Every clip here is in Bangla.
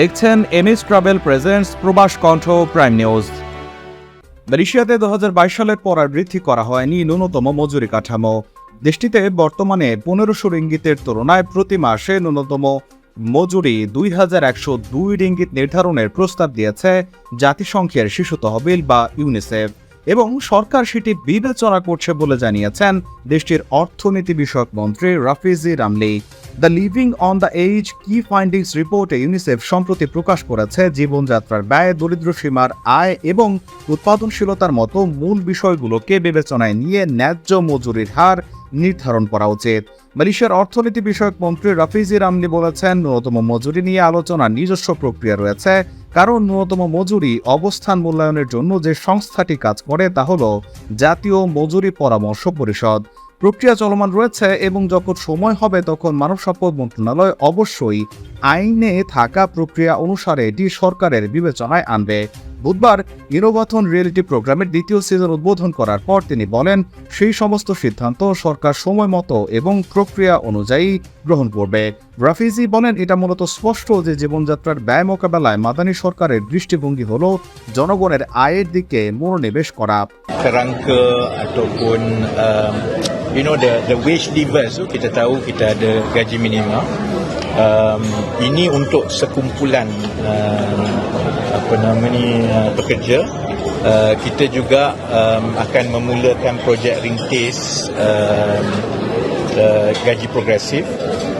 দেখছেন এমএস ট্রাভেল প্রেজেন্টস প্রবাস কণ্ঠ প্রাইম নিউজ। মালয়েশিয়াতে দু সালের পর আর বৃদ্ধি করা হয়নি ন্যূনতম মজুরি কাঠামো। দেশটিতে বর্তমানে পনেরোশো রিঙ্গিতের তুলনায় প্রতি মাসে ন্যূনতম মজুরি দুই হাজার একশো দুই রিঙ্গিত নির্ধারণের প্রস্তাব দিয়েছে জাতিসংঘের শিশু তহবিল বা ইউনিসেফ। এবং সরকার সেটি বিবেচনা করছে বলে জানিয়েছেন দেশটির অর্থনীতি বিষয়ক মন্ত্রী Rafizi Ramli. The living on the edge key findings রিপোর্টে ইউনিসেফ সম্প্রতি প্রকাশ করেছে, জীবনযাত্রার ব্যয়, দরিদ্র সীমার আয় এবং উৎপাদনশীলতার মতো মূল বিষয়গুলোকে বিবেচনায় নিয়ে ন্যায্য মজুরির হার নির্ধারণ করা উচিত। মালয়েশিয়ার অর্থনীতি বিষয়ক মন্ত্রী রাফিজি রামলি বলেছেন, ন্যূনতম মজুরি নিয়ে আলোচনার নিজস্ব প্রক্রিয়া রয়েছে, কারণ ন্যূনতম মজুরি অবস্থান মূল্যায়নের জন্য যে সংস্থাটি কাজ করে তা হল জাতীয় মজুরি পরামর্শ পরিষদ। প্রক্রিয়া চলমান রয়েছে এবং যখন সময় হবে তখন মানব সম্পদ মন্ত্রণালয় অবশ্যই আইনে থাকা প্রক্রিয়া অনুসারে এটি সরকারের বিবেচনায় আনবে। বুধবার ইনোভাথন রিয়েলিটি প্রোগ্রামের দ্বিতীয় সিজন উদ্বোধন করার পর তিনি বলেন, সেই সমস্ত সিদ্ধান্ত সরকার সময় মতো এবং প্রক্রিয়া অনুযায়ী গ্রহণ করবে। রাফিজি বলেন, এটা মূলত স্পষ্ট যে জীবনযাত্রার ব্যয় মোকাবেলায় মাদানী সরকারের দৃষ্টিভঙ্গি হল জনগণের আয়ের দিকে মনোনিবেশ করা। You know the the wage levers tu kita tahu kita ada gaji minimum. Um, ini untuk sekumpulan um, apa nama ni uh, pekerja. Uh, kita juga um, akan memulakan projek rintis um, uh, gaji progresif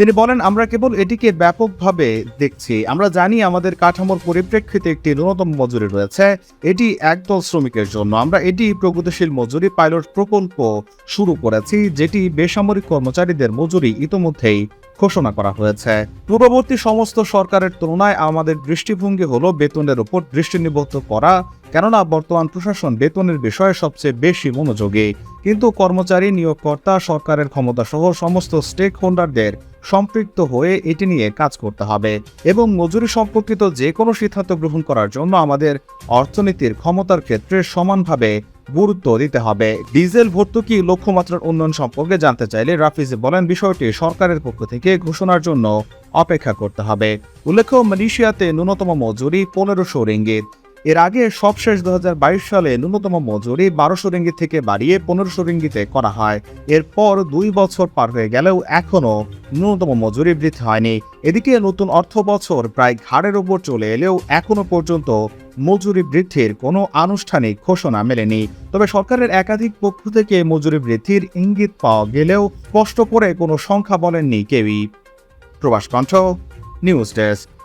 তিনি বলেন, আমরা কেবল এটিকে ব্যাপকভাবে দেখছি। আমরা জানি আমাদের কাঠামোর পরিপ্রেক্ষিতে একটি ন্যূনতম মজুরি রয়েছে। এটি একদল শ্রমিকের জন্য। আমরা এটি প্রগতিশীল মজুরি পাইলট প্রকল্প শুরু করেছি, যেটি বেসামরিক কর্মচারীদের মজুরি ইতোমধ্যেই ঘোষণা করা হয়েছে। পূর্ববর্তী সমস্ত সরকারের তুলনায় আমাদের দৃষ্টিভঙ্গি হলো বেতনের উপর দৃষ্টি নিবদ্ধ করা, কেননা বর্তমান প্রশাসন বেতনের বিষয়ে সবচেয়ে বেশি মনোযোগী। কিন্তু কর্মচারী, নিয়োগকর্তা, সরকারের ক্ষমতা সহ সমস্ত স্টেক হোল্ডারদের সম্পৃক্ত হয়ে এটি নিয়ে কাজ করতে হবে এবং মজুরি সম্পর্কিত যে কোনো সিদ্ধান্ত গ্রহণ করার জন্য আমাদের অর্থনীতির ক্ষমতার ক্ষেত্রে সমানভাবে গুরুত্ব দিতে হবে। ডিজেল ভর্তুকি লক্ষ্যমাত্রার উন্নয়ন সম্পর্কে জানতে চাইলে রাফিজ বলেন, বিষয়টি সরকারের পক্ষ থেকে ঘোষণার জন্য অপেক্ষা করতে হবে। উল্লেখ্য, মালয়েশিয়াতে ন্যূনতম মজুরি পনেরোশো রিঙ্গিত। এর আগে সবশেষ দু সালে ন্যূনতম মজুরি বারোশো রিঙ্গিত থেকে বাড়িয়ে পনেরোশো রিঙ্গিতে করা হয়। এরপর দুই বছর পার হয়ে গেলেও এখনও ন্যূনতম মজুরি বৃদ্ধি হয়নি। এদিকে নতুন অর্থ বছর প্রায় ঘাড়ের ওপর চলে এলেও এখনও পর্যন্ত মজুরি বৃদ্ধির কোনো আনুষ্ঠানিক ঘোষণা মেলেনি। তবে সরকারের একাধিক পক্ষ থেকে মজুরি বৃদ্ধির ইঙ্গিত পাওয়া গেলেও স্পষ্ট করে কোনো সংখ্যা বলেননি কেউই। প্রবাস কণ্ঠ, নিউজ ডেস্ক।